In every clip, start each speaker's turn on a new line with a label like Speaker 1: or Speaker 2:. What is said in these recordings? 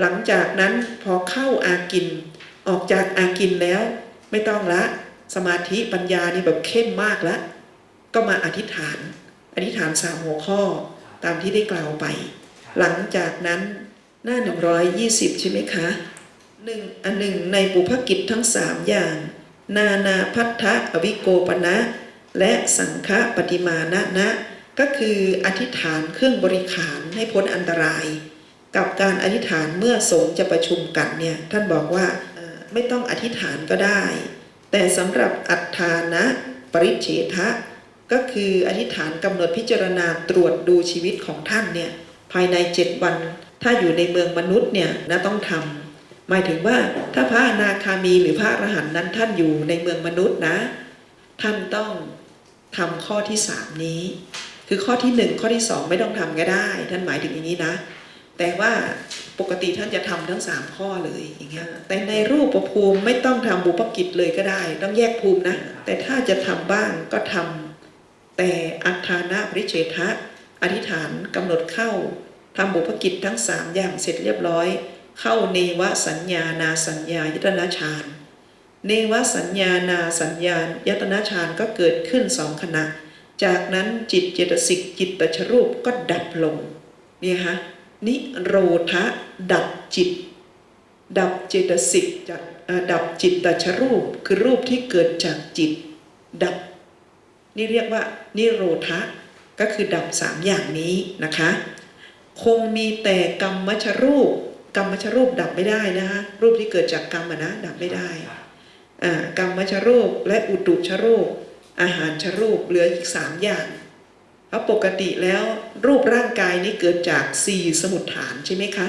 Speaker 1: หลังจากนั้นพอเข้าอากิน ออกจากอากินแล้วไม่ต้องละ สมาธิปัญญานี่แบบเข้มมากแล้วก็มาอธิษฐาน อธิษฐานสามหัวข้อตามที่ได้กล่าวไป หลังจากนั้นหน้า 120 ใช่ไหมคะหนึ่งอันหนึ่งในปุพกิจทั้งสามอย่าง นานาพัทธะอวิโกปนะ และสังฆปฏิมานะนะ ก็คืออธิษฐานเครื่องบริขารให้พ้นอันตราย กับการอธิษฐานเมื่อสงฆ์จะประชุมกันเนี่ยท่านบอกว่าไม่ต้องอธิษฐานก็ได้ แต่สำหรับอัฏฐานะ ปริเฉทะ ก็คืออธิษฐานกำหนดพิจารณาตรวจดูชีวิตของท่านเนี่ยภายในเจ็ดวัน ถ้าอยู่ในเมืองมนุษย์เนี่ยนะต้องทำหมายถึงว่าถ้าพระอนาคามีหรือพระอรหันต์นั้นท่านอยู่ในเมืองมนุษย์นะ ท่านต้องทำข้อที่สามนี้ คือข้อที่หนึ่งข้อที่สองไม่ต้องทำก็ได้ ท่านหมายถึงอย่างนี้นะ แต่ว่าปกติท่านจะทำทั้งสามข้อเลยอย่างเงี้ยแต่ในรูปประภูมิไม่ต้องทำบุพกิจเลยก็ได้ ต้องแยกภูมินะ แต่ถ้าจะทำบ้างก็ทำแต่อัฏฐานะปริเฉทะอธิษฐานกำหนดเข้าทำบุพกิจทั้งสามอย่างเสร็จเรียบร้อย เข้าเนวสัญญานาสัญญายตนาฌานเนวสัญญานาสัญญายตนาฌานก็เกิดขึ้นสองขณะ จากนั้นจิตเจตสิกจิตตชรูปก็ดับลงเนี่ยฮะ นิโรธะดับจิต ดับเจตสิกจัดเอ่อดับจิตตชรูปคือรูปที่เกิดจากจิต ดับ นี่เรียกว่า นิโรธะก็คือดับสามอย่างนี้นะคะ คงมีแต่กรรมชรูป กรรมชรูปดับไม่ได้นะคะรูปที่เกิดจากกรรมนะดับไม่ได้อ่ากรรมมชรูปและอุตุชรูป อาหารชรูปเหลืออีกสามอย่าง เพราปกติแล้วรูปร่างกายนี้เกิดจากสี่สมุดฐานใช่ไหมคะ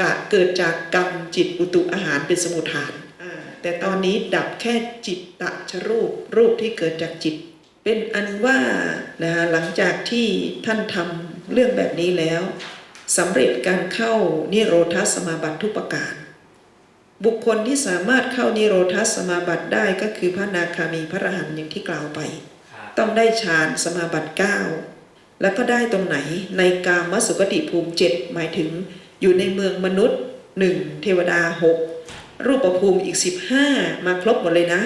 Speaker 1: กะเกิดจากกรรมจิตอุตุอาหารเป็นสมุดฐานแต่ตอนนี้ดับแค่จิตตะชรูปรูปที่เกิดจากจิต เป็นอันว่านะฮะหลังจากที่ท่านทำเรื่องแบบนี้แล้วสำเร็จการเข้านิโรธสมาบัติทุกประการบุคคลที่สามารถเข้านิโรธสมาบัติได้ก็คือพระนาคามีพระอรหันต์อย่างที่กล่าวไป ต้องได้ฌานสมาบัติ 9 แล้วก็ได้ตรงไหนในกามสุกติภูมิ 7 หมายถึงอยู่ในเมืองมนุษย์ 1 เทวดา 6 รูปภูมิอีก 15 มาครบหมดเลยนะ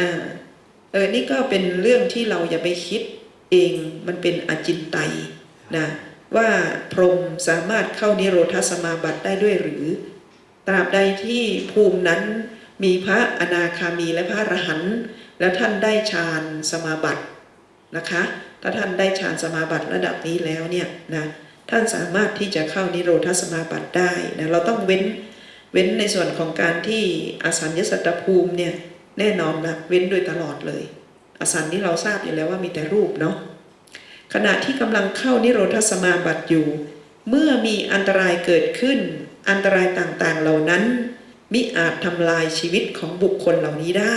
Speaker 1: อ่าเออนี่ก็เป็นเรื่องที่เราอย่าไปคิดเองมันเป็นอจินไตยนะว่าพรหมสามารถเข้านิโรธสมาบัติได้ด้วยหรือ ตราบใดที่ภูมินั้นมีพระอนาคามีและพระอรหันต์ แล้วท่านได้ฌานสมาบัตินะคะ ถ้าท่านได้ฌานสมาบัติระดับนี้แล้วเนี่ยนะท่านสามารถที่จะเข้านิโรธสมาบัติได้นะเราต้องเว้นเว้นในส่วนของการที่อสัญญสัตตภูมิเนี่ยแน่นอนนะเว้นโดยตลอดเลย อสัญนี่เราทราบอยู่แล้วว่ามีแต่รูปเนาะขณะที่กำลังเข้านิโรธสมาบัติอยู่ เมื่อมีอันตรายเกิดขึ้น อันตรายต่างๆเหล่านั้นมิอาจทำลายชีวิตของบุคคลเหล่านี้ได้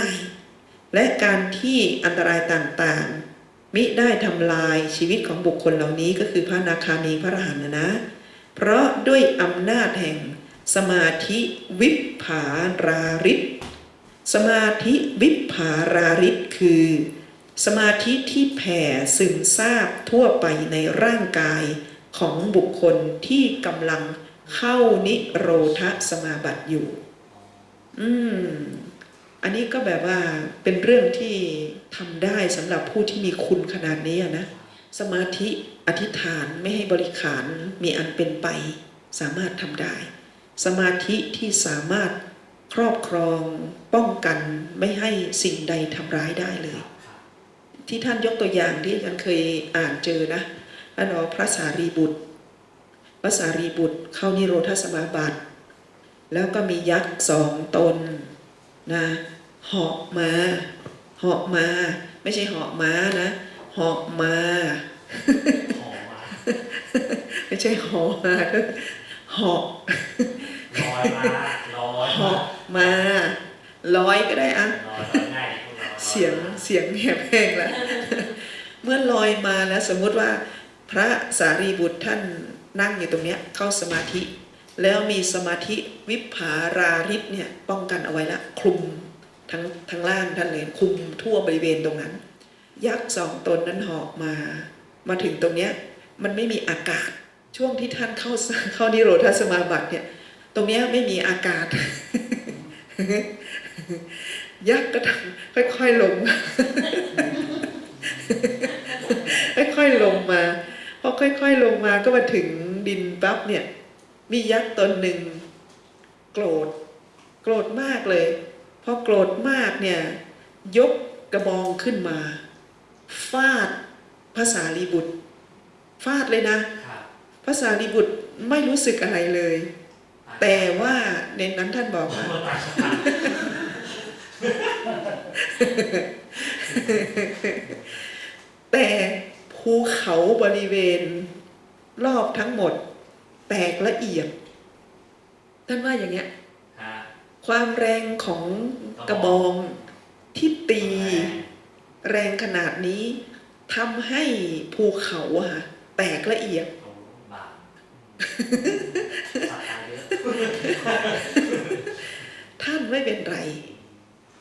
Speaker 1: และการที่อันตรายต่างๆ มิได้ทำลายชีวิตของบุคคลเหล่านี้ก็คือพระนาคามีพระอรหันต์นะนะ เพราะด้วยอำนาจแห่งสมาธิวิปผาราริศสมาธิวิปผาราริศคือ สมาธิที่แผ่ซึมซาบทั่วไปในร่างกายของบุคคลที่กำลังเข้านิโรธสมาบัติอยู่ อืม อันนี้ก็แบบว่าเป็นเรื่องที่ทำได้สำหรับผู้ที่มีคุณขนาดนี้นะสมาธิอธิษฐานไม่ให้บริขารมีอันเป็นไป สามารถทำได้ สมาธิที่สามารถครอบครองป้องกันไม่ให้สิ่งใดทำร้ายได้เลย ที่ท่านยกตัวอย่างที่อาจารย์เคยอ่านเจอนะอันว่าพระสารีบุตร พระสารีบุตรเข้านิโรธสมาบัติ แล้วก็มียักษ์สองตนนะ เหาะมาเหาะมา ไม่ใช่เหาะม้านะเหาะมาไม่ใช่เหาะมาด้วยเหาะ
Speaker 2: ลอยมาลอย
Speaker 1: เหาะมาร้อยก็ได้อะ
Speaker 2: ลอยง่ายพวกรา
Speaker 1: เสียงเสียงแหบแห้งแล้วเมื่อลอยมาแล้วสมมุติว่า พระสารีบุตรท่านนั่งอยู่ตรงเนี้ยเข้าสมาธิ แล้วมีสมาธิวิภาราริศเนี่ยป้องกันเอาไว้ละคลุม ทั้งทั้งล่างท่านเลยคุมทั่วบริเวณตรงนั้น ยักษ์สองตนนั้นเหาะมา มาถึงตรงเนี้ยมันไม่มีอากาศช่วงที่ท่านเข้าเข้านิโรธสมาบัติเนี่ย ตรงเนี้ยไม่มีอากาศ ยักษ์ก็ทำค่อยๆลงค่อยๆลงมาพอค่อยๆลงมาก็มาถึงดินปั๊บเนี่ย มียักษ์ตนหนึ่งโกรธ โกรธมากเลย พอโกรธมากเนี่ยยกกระบองขึ้นมา ฟาดภาษาลีบุตร ฟาดเลยนะภาษาลีบุตรไม่รู้สึกอะไรเลย แต่ว่าในนั้นท่านบอกว่าแต่ภูเขาบริเวณ รอบทั้งหมด แตกละเอียดท่านว่าอย่างเงี้ย ความแรงของกระบองที่ตีแรงขนาดนี้ทำให้ภูเขาอะค่ะ แตกละเอียด
Speaker 2: โอ้บาปสัตว์ตายเยอะ
Speaker 1: ท่านไม่เป็นไร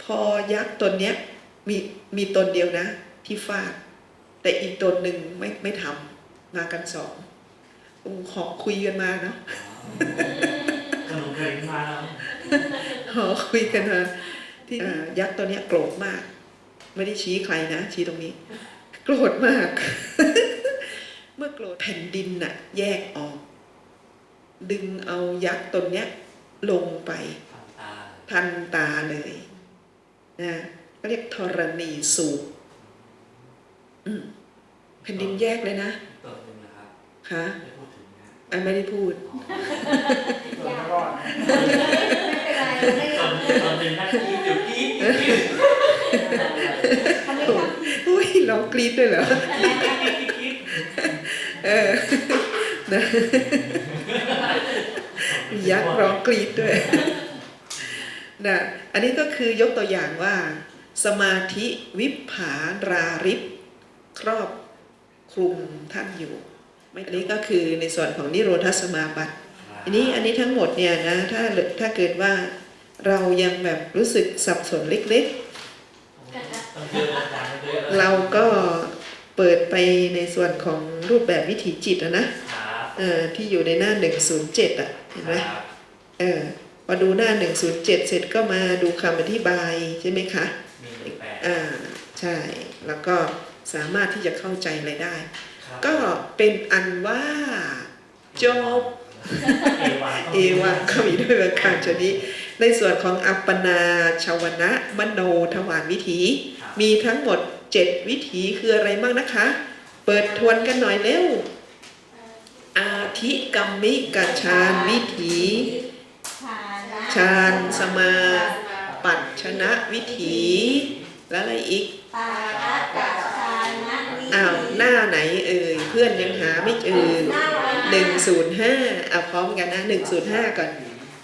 Speaker 1: พอยักษ์ตนเนี้ยมีมีตนเดียวนะ ที่ฟาด แต่อีกตนหนึ่งไม่ไม่ทำมากันสองโอ้ขอคุยกันมาเนาะ
Speaker 2: ขนมเคยมาแล้ว
Speaker 1: ขอคุยกันมาที่อ่ายักษ์ตัวเนี้ยโกรธมาก ไม่ได้ชี้ใครนะ ชี้ตรงนี้ โกรธมาก เมื่อโกรธแผ่นดินน่ะ แยกออก ดึงเอายักษ์ตนเนี้ย ลงไป
Speaker 2: ทำตา
Speaker 1: ทันตาเลยนะก็เรียกธรณีสูบอืมแผ่นดินแยกเลยนะ
Speaker 2: ตัวหนึ่งนะครับ
Speaker 1: คะ
Speaker 2: ไม่พูดถึงนะ
Speaker 1: อันไม่ได้พูด
Speaker 3: ไม่รอด
Speaker 4: ไม่เป็นไรไม่
Speaker 2: ตัวหนึ่งตัวหนึ่งนะกรี๊ดเดี๋ยวกรี๊ดเดี๋ยวกรี๊ด
Speaker 4: ทำไม่ทำ
Speaker 1: อุ้ยร้องกรี๊ดด้วยเหรอ
Speaker 2: กรี๊ดกรี๊ดกรี๊ด
Speaker 1: เออนะยักษ์ร้องกรีดด้วยนะอันนี้ก็คือยกตัวอย่างว่า สมาธิวิปผาราริบครอบคลุมท่านอยู่ไม่อันนี้ก็คือในส่วนของนิโรธสมาบัติ อันนี้อันนี้ทั้งหมดเนี่ยนะถ้าถ้าเกิดว่า เรายังแบบรู้สึกสับสนเล็ก
Speaker 2: ต้องเยอะอาจารย์เยอะ
Speaker 1: ๆเราก็เปิดไปในส่วนของรูปแบบวิถีจิตอะนะ
Speaker 2: ครับ
Speaker 1: เออที่อยู่ในหน้า 107 อะ เห็นไหม
Speaker 2: ครับ
Speaker 1: เออพอดูหน้า 107 เสร็จก็มาดูคำอธิบายใช่ไหมคะ
Speaker 2: มีหนึ่งแปด
Speaker 1: อ่าใช่ แล้วก็สามารถที่จะเข้าใจอะไรได้
Speaker 2: ครับ
Speaker 1: ก็เป็นอันว่าจบ
Speaker 2: เอวา
Speaker 1: เอวังก็มีด้วยประการชนี้ในส่วนของอัปปนาชาวนะมโนทวารวิถี มีทั้งหมด 7 วิถีคืออะไรบ้างนะคะ เปิดทวนกันหน่อยเร็ว อาทิกรรมิกฌานวิถีฌานสมา ปัจชนะวิถี แล้วอะไรอีก
Speaker 4: ปารัตตะชานะวิ
Speaker 1: อ้าวหน้าไหนเอ่ยเพื่อนยังหาไม่เจอ
Speaker 4: หน้าวัน
Speaker 1: หนึ่งศูนย์ห้าเอาพร้อมกันนะหนึ่งศูนย์ห้าก่อน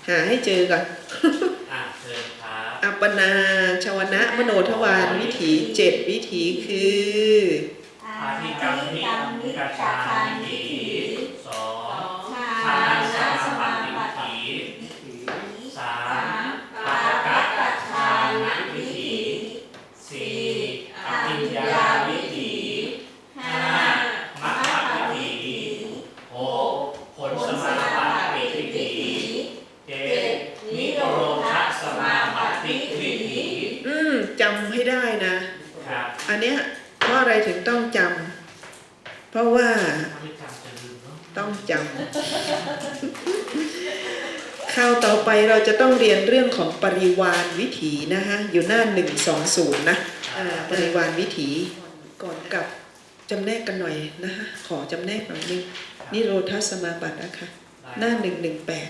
Speaker 1: หาให้เจอก่อน
Speaker 2: อะเชิญครับ
Speaker 1: อัปปนาชวนะมโนทวารวิถีเจ็ดวิถีคือ
Speaker 2: อาทิกรรมนิกรรมนิกชานิวิถีสอง
Speaker 4: ชา
Speaker 2: ทา
Speaker 4: นะ
Speaker 2: นส
Speaker 4: ส
Speaker 2: มา
Speaker 4: มา
Speaker 2: ธิ
Speaker 4: บั
Speaker 2: วิ
Speaker 4: ติ
Speaker 2: ถีสาม
Speaker 4: ปารัตตะชานะวิถี
Speaker 2: สี่อภิญญาวิถีห้ามัคควิถีหกผลสมาบัติวิถีเจ็ดนิโรธสมาบัติวิถี
Speaker 1: อืมจำให้ได้นะ
Speaker 2: ครับ
Speaker 1: อั นเนี้ยเพราะอะไรถึงต้องจำเพราะว่า
Speaker 2: ถ้าไม่จำจะลืมเนาะ
Speaker 1: ต้องจำคราวต่อไปเราจะต้องเรียนเรื่องของปริวานวิถีนะฮะอยู่หน้า120นะอ่าปริวานวิถีก่อนกลับจำแนกกันหน่อยนะฮะขอจำแนกหน่อยนึงนิโรธสมาบัตินะคะหน้า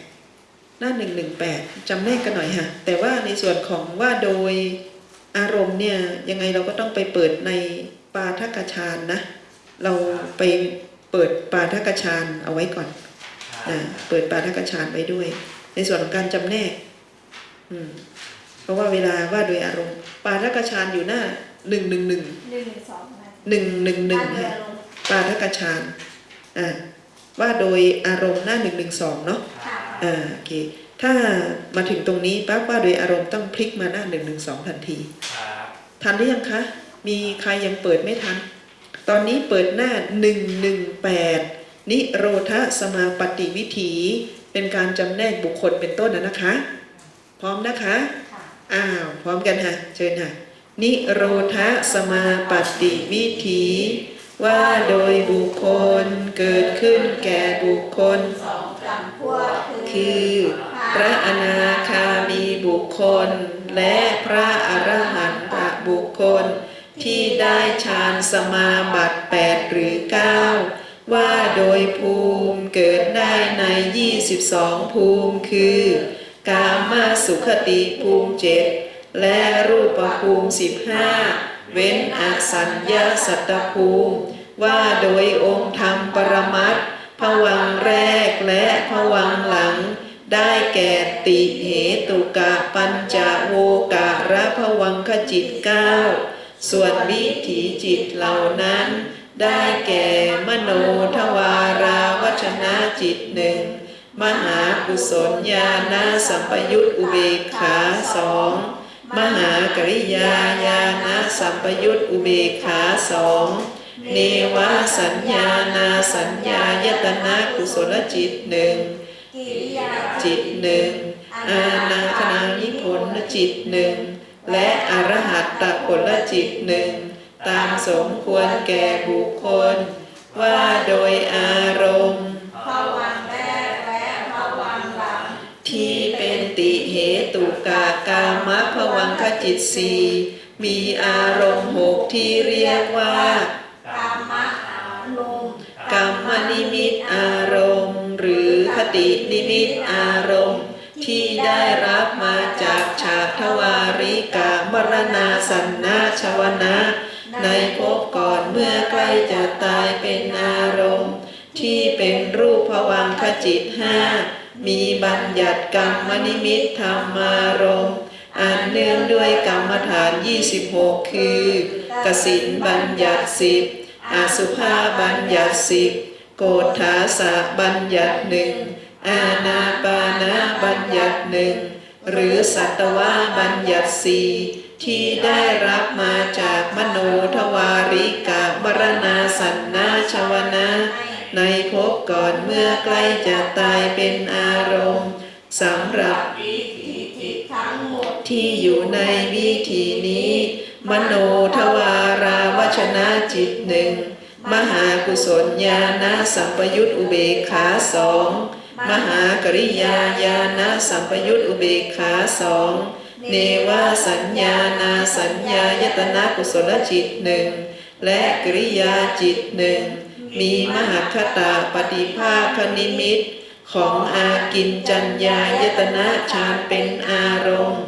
Speaker 1: 118หน้า118จำแนกกันหน่อยฮะแต่ว่าในส่วนของว่าโดย อารมณ์เนี่ยยังไงเราก็ต้องไปเปิดในปาทกฌานนะ เราไปเปิดปาทกฌานเอาไว้ก่อนนะเปิดปาทกฌานไว้ด้วย ในส่วนของการจำแนก อืม เพราะว่าเวลาว่าโดยอารมณ์ ปาทกฌานอยู่หน้าหนึ่งหนึ่งหนึ่ง
Speaker 4: หนึ่งสองนะ
Speaker 1: หนึ่งหนึ่งหนึ่ง
Speaker 4: บ้า
Speaker 1: ฮะ
Speaker 4: เรือลง
Speaker 1: ปาทกฌานอ่าว่าโดยอารมณ์หน้าหนึ่งหนึ่งสองเนาะ
Speaker 4: ค่ะ
Speaker 1: อ่าโอเค ถ้ามาถึงตรงนี้ปั๊บว่าโดยอารมณ์ต้องพลิกมาหน้าหนึ่งหนึ่งสองทันที
Speaker 2: ครับ
Speaker 1: ทันหรือยังคะ มีใครยังเปิดไม่ทัน ตอนนี้เปิดหน้า118นิโรธสมาปฏิวิถีไปเป็นการจำแนกบุคคลเป็นต้นนะนะคะ พร้อมนะคะ
Speaker 4: ค่ะ
Speaker 1: อ้าวพร้อมกันค่ะเชิญค่ะนิโรธสมาปฏิวิธีว่าโดยบุคคลเกิดขึ้นแก่บุคคล
Speaker 4: สองจำพวก
Speaker 1: คือพ ระอนาคามีบุคคล และพระอรหันตบุคคล ที่ได้ฌานสมาบัติ8หรือ9ว่าโดยภูมิเกิดได้ใน 22 ภูมิคือ กามาสุขติภูมิเจ็ดและรูปภูมิ 15 เว้นอสัญญาสัตตภูมิ ว่าโดยองค์ธรรมปรมัตถ์ผวังค์แรกและผวังค์หลัง ได้แก่ ติเหตุกะปัญจโวการะผวังคจิตเก้าส่วนวิถีจิตเหล่านั้น ได้แก่มโนทวาราวัชนะจิตหนึ่งมหากุศลญาณสัมปยุตอุเบกขาสองมหากริยาญาณสัมปยุตอุเบกขาสองเนวสัญญานาสัญญายตนะกุศลจิตหนึ่งจิตหนึ่ง อานาคนานิผลจิตหนึ่ง และอรหัตตผลจิตหนึ่ง ตามสมควรแก่บุคคล ว่าโดยอารมณ์
Speaker 4: ภวังค์แรกและภวังค์หลัง
Speaker 1: ที่เป็นติเหตุกากามะภวังคจิตสีมีอารมณ์หกที่เรียกว่า
Speaker 4: กามะอารมณ์
Speaker 1: กรรมนิมิตอารมณ์ หรือคตินิมิตอารมณ์ ที่ได้รับมาจากชาทวาริกามรณาสันนาชวนะ ในภพก่อนเมื่อใกล้จะตายเป็นอารมณ์ ที่เป็นรูปภวังคจิตห้ามีบัญญัติกรรมนิมิตธรรมารมณ์อันเนื่องด้วยกรรมฐาน 26 คือกสินบัญญัติสิบอสุภาบัญญัติสิบโกฏฐาสะบัญญัติหนึ่ง อาณาปานาบัญญัติหนึ่งหรือสัตวาบัญญัติสี่ที่ได้รับมาจากมโนทวาริกามรณาสันนาชวนะ ในภพก่อนเมื่อใกล้จะตายเป็นอารมณ์สำหรับ
Speaker 4: วิถีจิตทั้งหมด
Speaker 1: ที่อยู่ในวิธีนี้ มโนทวาราวชนะจิตหนึ่งมหากุศลญาณสัมปยุตอุเบกขาสอง มหากริยาญาณสัมปยุตอุเบกขาสองเนวสัญญานาสัญญายตนะกุศลจิตหนึ่งและกริยาจิตหนึ่งมีมหคตาปฏิภาคนิมิต ของอากินจัญญายตนะฌานเป็นอารมณ์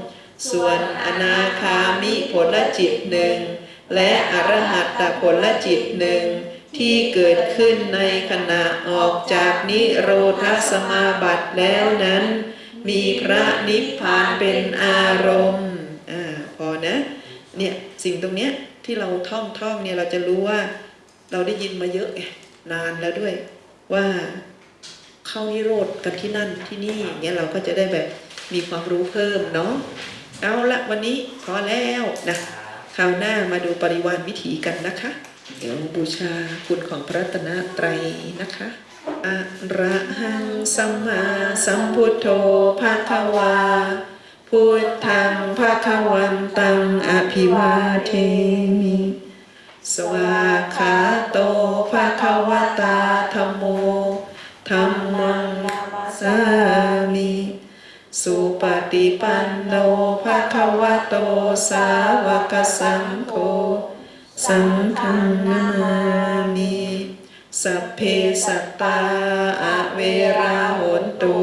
Speaker 1: ส่วนอนาคามิผลจิตหนึ่งและอรหัตตผลจิตหนึ่ง ที่เกิดขึ้นในขณะออกจากนิโรธสมาบัติแล้วนั้น มีพระนิพพานเป็นอารมณ์อ่าพอนะเนี่ยสิ่งตรงเนี้ยที่เราท่องท่องเนี่ยเราจะรู้ว่าเราได้ยินมาเยอะไงนานแล้วด้วยว่าเข้านิโรธกันที่นั่นที่นี่อย่างเงี้ยเราก็จะได้แบบมีความรู้เพิ่มเนาะเอาละวันนี้พอแล้วนะคราวหน้ามาดูปริวานวิถีกันนะคะ เดี๋ยวบูชาคุณของพระรัตนตรนะคะ อะระหังสัมมาสัมพุทโธภาควา พุทธังภาควันตังอภิวาเทมิ สวากขาโตภาควตาธรรมโมธรรมังสามิสุปฏิปันโนภาควโตสาวกสังโฆ สังฆังนามามิสัพเพสัตตาอะเวราหนตุ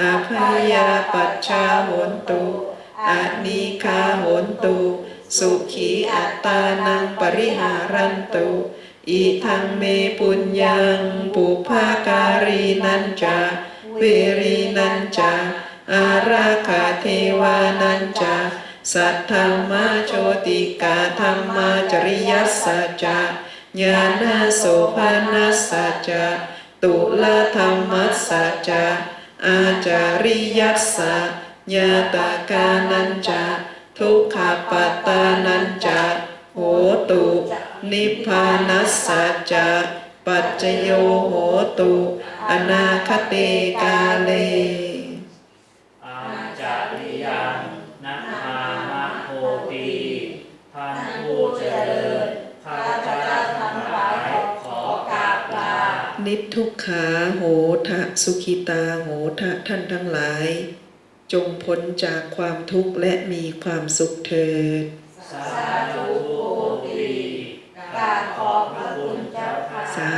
Speaker 1: อาภยาปัชชาหนตุอานิคาหนตุสุขีอัตตานังปริหารันตุอิทังเมปุญญังปุภาการีนันจาเวรีนันจาอาราคาเทวานันจา สัทธรรมาโชติกาธรรมาจริยสสจจาญาณโสภานสสจจาตุลธรรมสสจจาอาจาริยัสสะญาตากานันจาทุกขปัตตานันจะโหตุ นิพพานัสสัจจะปัจจโยโหตุออนาคเตกาเล
Speaker 2: โหติท่านผู้เจริญข้าพเจ้าทั้งหลายขอกราบลา
Speaker 1: นิทุกขาโหทะสุขิตาโหทะท่านทั้งหลาย จงพ้นจากความทุกข์และมีความสุขเถิด
Speaker 2: สาธุโอปี
Speaker 4: กราบขอบพระคุณเจ้าค่ะ
Speaker 1: สา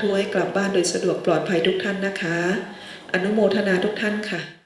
Speaker 1: ธุให้กลับบ้านโดยสะดวกปลอดภัยทุกท่านนะคะ อนุโมทนาทุกท่านค่ะ